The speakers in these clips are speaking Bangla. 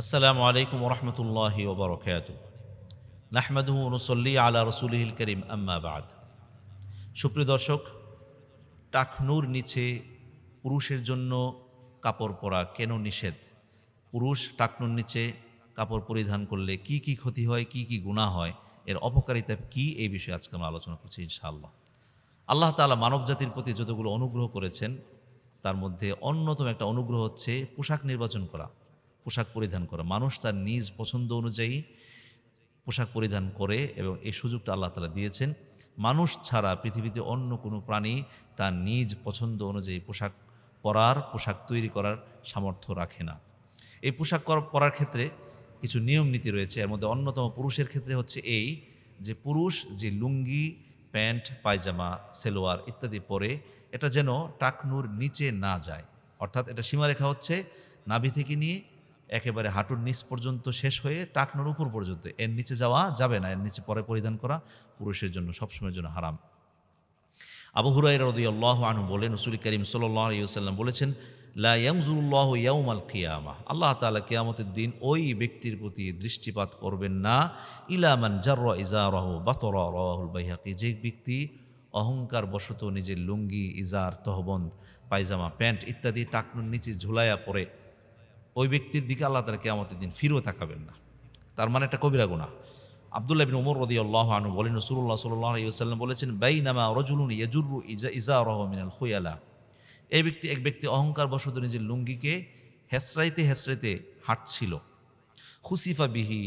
আসসালামু আলাইকুম রহমতুল্লাহি ওবরকাত নাহমাদুহু নসল্লি আলা রসুলহিল করিম, আম্মা বাদ। সুপ্রিয় দর্শক, টাকনুর নিচে পুরুষের জন্য কাপড় পরা কেন নিষেধ? পুরুষ টাকনুর নিচে কাপড় পরিধান করলে কি কি ক্ষতি হয়, কি কি গুণা হয়? এর অপকারিতা কি? এই বিষয়ে আজকে আমরা আলোচনা করছি ইনশাআল্লাহ। আল্লাহ তাআলা মানব জাতির প্রতি যতগুলো অনুগ্রহ করেছেন, তার মধ্যে অন্যতম একটা অনুগ্রহ হচ্ছে পোশাক নির্বাচন করা। পোশাক পরিধান করা। মানুষ তার নিজ পছন্দ অনুযায়ী পোশাক পরিধান করে এবং এই সুযোগটা আল্লাহ তালা দিয়েছেন। মানুষ ছাড়া পৃথিবীতে অন্য কোনো প্রাণী তার নিজ পছন্দ অনুযায়ী পোশাক পরার, পোশাক তৈরি করার সামর্থ্য রাখে না। এই পোশাক পরার ক্ষেত্রে কিছু নিয়ম নীতি রয়েছে। এর মধ্যে অন্যতম পুরুষের ক্ষেত্রে হচ্ছে এই যে পুরুষ যে লুঙ্গি, প্যান্ট, পায়জামা, সেলোয়ার ইত্যাদি পরে এটা যেন টাকনুর নিচে না যায়। অর্থাৎ এটা সীমারেখা হচ্ছে নাভি থেকে নিয়ে একেবারে হাঁটুর নিচ পর্যন্ত শেষ হয়ে টাকনুর উপর পর্যন্ত। এর নিচে যাওয়া যাবে না, এর নিচে পরে পরিধান করা পুরুষের জন্য সবসময়ের জন্য হারাম। আবু হুরাই রদি আল্লাহ আনু বলেন, রসুল করিম ইউসাল্লাম বলেছেন, লা ইয়ামজুল্লাহ ইয়াউমাল কিয়ামা। আল্লাহ তাআলা কিয়ামতের দিন ওই ব্যক্তির প্রতি দৃষ্টিপাত করবেন না ইলামান জাররা ইজারাহু বাতরা রাহুল বাইহাকি। যে ব্যক্তি অহংকার বশত নিজের লুঙ্গি, ইজার, তহবন্দ, পায়জামা, প্যান্ট ইত্যাদি টাকনুর নিচে ঝুলাইয়া পড়ে ওই ব্যক্তির দিকে আল্লাহ তালা কেয়ামতের দিন ফিরেও তাকাবেন না। তার মানে একটা কবিরা গুণা আবদুল্লাহ বিন উমর রদি আল্লাহ আনু বলেন রসুল্লাহ সাল্লাহ ইউসাল্লাম বলেছেন বাই নামা রজুলুন ইয়াজুরু ইজা ইজা রহ মিনাল খুয়ালা। এই ব্যক্তি, এক ব্যক্তি অহংকার বশত নিজের লুঙ্গিকে হেসরাইতে হেসরাইতে হাঁটছিল। খুসিফা বিহি,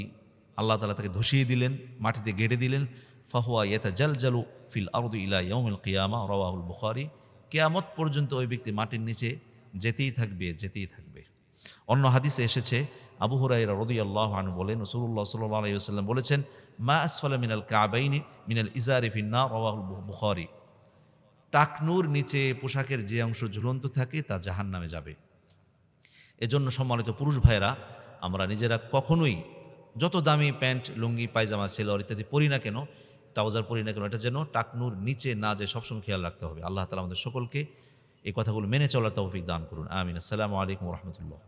আল্লাহ তালা তাকে ধসিয়ে দিলেন, মাটিতে গেড়ে দিলেন। ফাহুয়া ইয়েতা জাল জালু ফিল আরদু ইলা ইয়মিল কিয়ামা, রওয়াহুল বুখারি। কেয়ামত পর্যন্ত ওই ব্যক্তি মাটির নিচে যেতেই থাকবে যেতেই থাকবে। অন্য হাদিসে এসেছে, আবু হুরাইরা রদি আল্লাহ আনু বলেন রসুল্লাহ সাল্লাহ আলাইসাল্লাম বলেছেন, মা আসফালা মিনাল কাবাইনি মিনাল ইজারি ফিন্না রওয়াহুল বুখারি। টাকনুর নিচে পোশাকের যে অংশ ঝুলন্ত থাকে, তা জাহান নামে যাবে। এজন্য সম্মানিত পুরুষ ভাইয়েরা, আমরা নিজেরা কখনোই যত দামি প্যান্ট, লুঙ্গি, পায়জামা, সেলোয়ার ইত্যাদি পরি না কেন, ট্রাউজার পরি না কেন, এটা যেন টাকনুর নিচে না যায়, সবসময় খেয়াল রাখতে হবে। আল্লাহ তালা আমাদের সকলকে এই কথাগুলো মেনে চলার তৌফিক দান করুন। আমিন। আসসালামু আলাইকুম রহমতুল্লাহ।